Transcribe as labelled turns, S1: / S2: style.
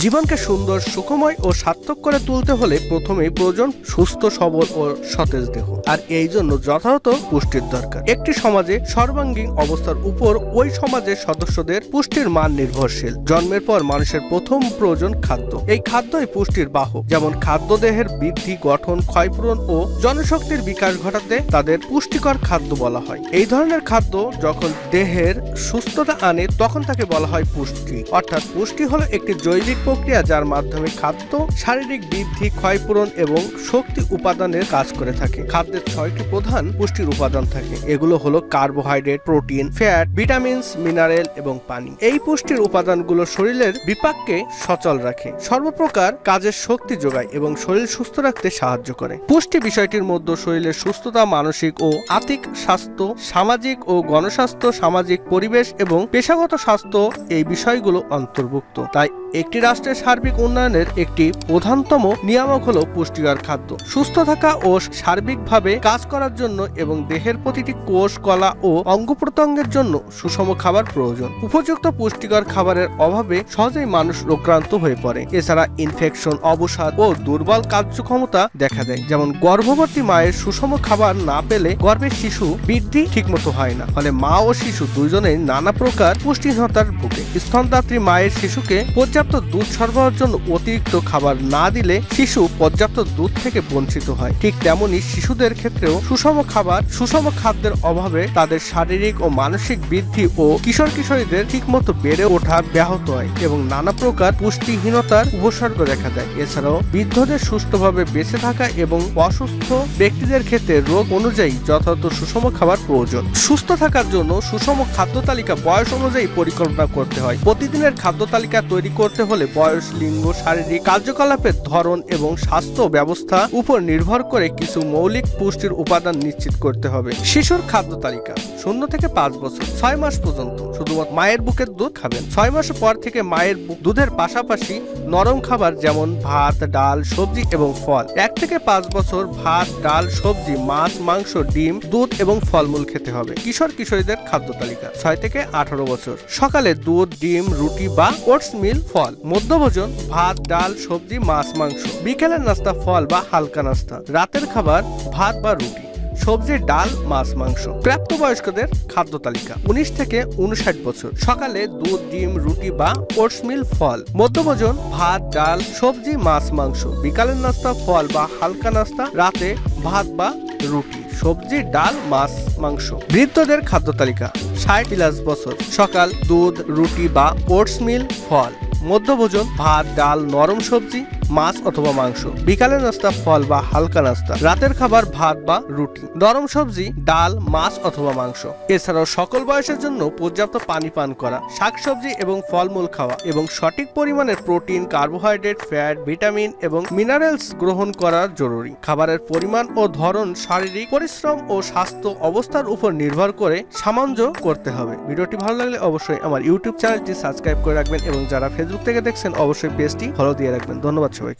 S1: জীবনকে সুন্দর, সুখময় ও সার্থক করে তুলতে হলে প্রথমেই প্রয়োজন সুস্থ, সবল ও সতেজ দেহ। আর এই জন্য যথাযথ পুষ্টির দরকার। একটি সমাজে সর্বাঙ্গীন অবস্থার উপর ওই সমাজের সদস্যদের পুষ্টির মান নির্ভরশীল। জন্মের পর মানুষের প্রথম প্রয়োজন খাদ্য। এই খাদ্যই পুষ্টির বাহক যেমন খাদ্য দেহের বৃদ্ধি, গঠন, ক্ষয়পূরণ ও জনশক্তির বিকাশ ঘটাতে তাদের পুষ্টিকর খাদ্য বলা হয়। এই ধরনের খাদ্য যখন দেহের সুস্থতা আনে, তখন তাকে বলা হয় পুষ্টি। অর্থাৎ পুষ্টি হলো একটি জৈবিক প্রক্রিয়া যার মাধ্যমে খাদ্য শারীরিক বৃদ্ধি, ক্ষয়পূরণ এবং শক্তি উপাদানের কাজ করে থাকে। খাদ্যের ছয়টি প্রধান পুষ্টির উপাদান থাকে। এগুলো হলো carbohydrate, protein, fat, vitamins, mineral এবং পানি। এই পুষ্টির উপাদানগুলো শরীরের বিপাককে সচল রাখে, সর্বপ্রকার কাজের শক্তি যোগায় এবং শরীর সুস্থ রাখতে সাহায্য করে। পুষ্টি বিষয়টির মধ্যে শরীরের সুস্থতা, মানসিক ও আর্থিক স্বাস্থ্য, সামাজিক ও গণস্বাস্থ্য, সামাজিক পরিবেশ এবং পেশাগত স্বাস্থ্য এই বিষয়গুলো অন্তর্ভুক্ত। তাই একটি রাষ্ট্রের সার্বিক উন্নয়নের একটি প্রধানতম নিয়ামক হল পুষ্টিকর খাদ্য। সুস্থ থাকা ও সার্বিকভাবে কাজ করার জন্য এবং দেহের প্রতিটি কোষ, কলা ও অঙ্গ প্রত্যঙ্গের জন্য সুষম খাবার প্রয়োজন। উপযুক্ত পুষ্টিকর খাবারের অভাবে সহজেই মানুষ রোগক্রান্ত হয়ে পড়ে। এছাড়া ইনফেকশন অবসাদ ও দুর্বল কার্যক্ষমতা দেখা দেয়। যেমন গর্ভবতী মায়ের সুষম খাবার না পেলে গর্ভের শিশু বৃদ্ধি ঠিকমতো হয় না। ফলে মা ও শিশু দুজনে নানা প্রকার পুষ্টিহীনতার ভুগে। স্তনদাত্রী মায়ের শিশুকে পর্যাপ্ত দুধ সরবরাহের জন্য অতিরিক্ত খাবার না দিলে শিশু পর্যাপ্ত দুধ থেকে বঞ্চিত হয়। ঠিক তেমনি শিশুদের ক্ষেত্রেও সুষম খাবার, সুষম খাদ্যের অভাবে তাদের শারীরিক ও মানসিক বৃদ্ধি ও কিশোর কিশোরীদের ঠিকমতো বেড়ে ওঠা ব্যাহত হয় এবং নানা প্রকার পুষ্টিহীনতার উপসর্গ দেখা দেয়। এছাড়াও বৃদ্ধদের সুস্থভাবে বেঁচে থাকা এবং অসুস্থ ব্যক্তিদের ক্ষেত্রে রোগ অনুযায়ী যথাযথ সুষম খাবার প্রয়োজন। সুস্থ থাকার জন্য সুষম খাদ্য তালিকা বয়স অনুযায়ী পরিকল্পনা করতে হয়। প্রতিদিনের খাদ্য তালিকা তৈরি করতে হলে বয়স, লিঙ্গ, শারীরিক কার্যকলাপের ধরন এবং স্বাস্থ্য ব্যবস্থা উপর নির্ভর করে কিছু মৌলিক পুষ্টির উপাদান নিশ্চিত করতে হবে। শিশুর খাদ্য তালিকা, শূন্য থেকে পাঁচ বছর, ছয় মাস পর্যন্ত। শুধুমাত্র মায়ের বুকের দুধ খাবেন। ছয় মাস পর থেকে মায়ের দুধের পাশাপাশি নরম খাবার যেমন ভাত, ডাল, সবজি এবং ফল। এক থেকে পাঁচ বছর ভাত, ডাল, সবজি, মাছ, মাংস, ডিম, দুধ এবং ফলমূল খেতে হবে। কিশোর, কিশোরীদের খাদ্য তালিকা, ছয় থেকে আঠারো বছর। সকালে দুধ, ডিম, রুটি বা ওটস মিল, ফল। মধ্যভোজন ভাত, ডাল, সবজি, মাছ, মাংস। বিকেলের নাস্তা ফল বা হালকা নাস্তা। রাতের খাবার, ভাত বা রুটি। সবজি, ডাল, মাছ, মাংস। প্রাপ্তবয়স্কদের খাদ্য তালিকা। উনিশ থেকে উনষাট বছর। সকালে দুধ, ডিম, রুটি বা ওটস মিল ফল। মধ্যভোজন, ভাত, ডাল, সবজি, মাছ, মাংস। বিকালের নাস্তা ফল বা হালকা নাস্তা। রাতে ভাত বা রুটি। সবজি, ডাল, মাছ, মাংস। বৃদ্ধদের খাদ্য তালিকা। ষাট প্লাস বছর। সকাল দুধ, রুটি বা ওটস মিল ফল। মধ্যভোজন ভাত ডাল নরম সবজি মাছ অথবা মাংস বিকালের নাস্তা, ফল বা হালকা নাস্তা, রাতের খাবার, ভাত বা রুটি, নরম সবজি, ডাল, মাছ অথবা মাংস। এছাড়াও সকল বয়সের জন্য পর্যাপ্ত পানি পান করা, শাকসবজি এবং ফলমূল খাওয়া এবং সঠিক পরিমাণের প্রোটিন, কার্বোহাইড্রেট, ফ্যাট, ভিটামিন এবং মিনারেলস গ্রহণ করা জরুরি। খাবারের পরিমাণ ও ধরন, শারীরিক পরিশ্রম ও স্বাস্থ্য অবস্থার উপর নির্ভর করে সামঞ্জস্য করতে হবে। ভিডিওটি ভালো লাগলে অবশ্যই আমার ইউটিউব চ্যানেলটি সাবস্ক্রাইব করে রাখবেন এবং যারা ফেসবুক থেকে দেখছেন, অবশ্যই পেজটি ফলো দিয়ে রাখবেন। ধন্যবাদ awaken.